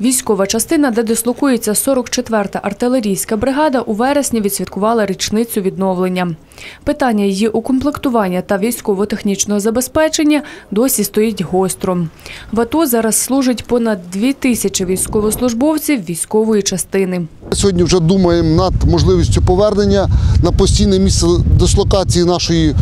Військова частина, де дислокується 44-та артилерійська бригада, у вересні відсвяткувала річницю відновлення. Питання її укомплектування та військово-технічного забезпечення досі стоїть гостро. В АТО зараз служить понад дві тисячі військовослужбовців військової частини. Сьогодні вже думаємо над можливістю повернення на постійне місце дислокації нашої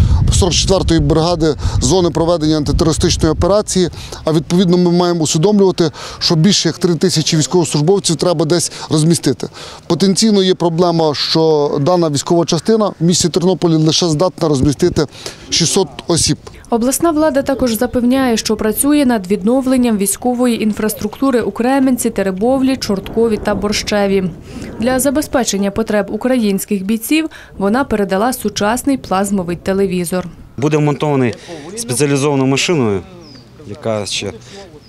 44-ї бригади зони проведення антитерористичної операції. А відповідно ми маємо усвідомлювати, що більше як 3 тисячі військовослужбовців треба десь розмістити. Потенційно є проблема, що дана військова частина в місті Тернополі лише здатна розмістити 600 осіб. Обласна влада також запевняє, що працює над відновленням військової інфраструктури у Кременці, Теребовлі, Чорткові та Борщеві. Для забезпечення потреб українських бійців вона передала сучасний плазмовий телевізор. Буде вмонтований спеціалізованою машиною, яка ще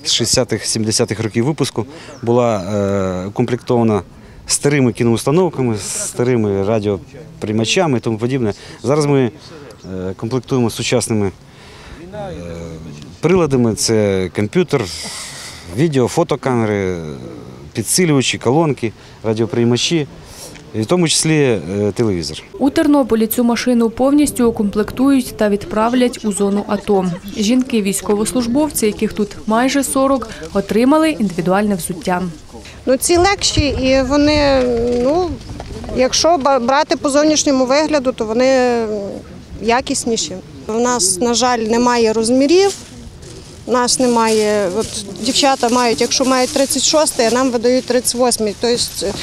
з 60-х, 70-х років випуску була е, укомплектована старими кіноустановками, старими радіоприймачами і тому подібне. Зараз ми е, комплектуємо сучасними приладами. Це комп'ютер, відео, фотокамери, підсилювачі, колонки, радіоприймачі, і в тому числі е, телевізор. У Тернополі цю машину повністю укомплектують та відправлять у зону АТО. Жінки військовослужбовці, яких тут майже 40, отримали індивідуальне взуття. Ну, ці легші, і вони, ну, якщо ба- брати по зовнішньому вигляду, то вони якісніші. У нас, на жаль, немає розмірів. У нас немає, от дівчата мають, якщо мають 36, а нам видають 38. Тобто е,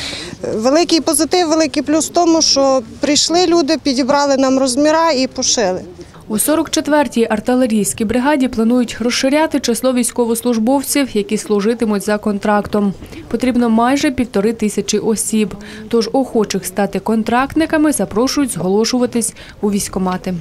великий позитив, великий плюс в тому, що прийшли люди, підібрали нам розміра і пошили. У 44-й артилерійській бригаді планують розширяти число військовослужбовців, які служитимуть за контрактом. Потрібно майже півтори тисячі осіб. Тож охочих стати контрактниками запрошують зголошуватись у військкомати.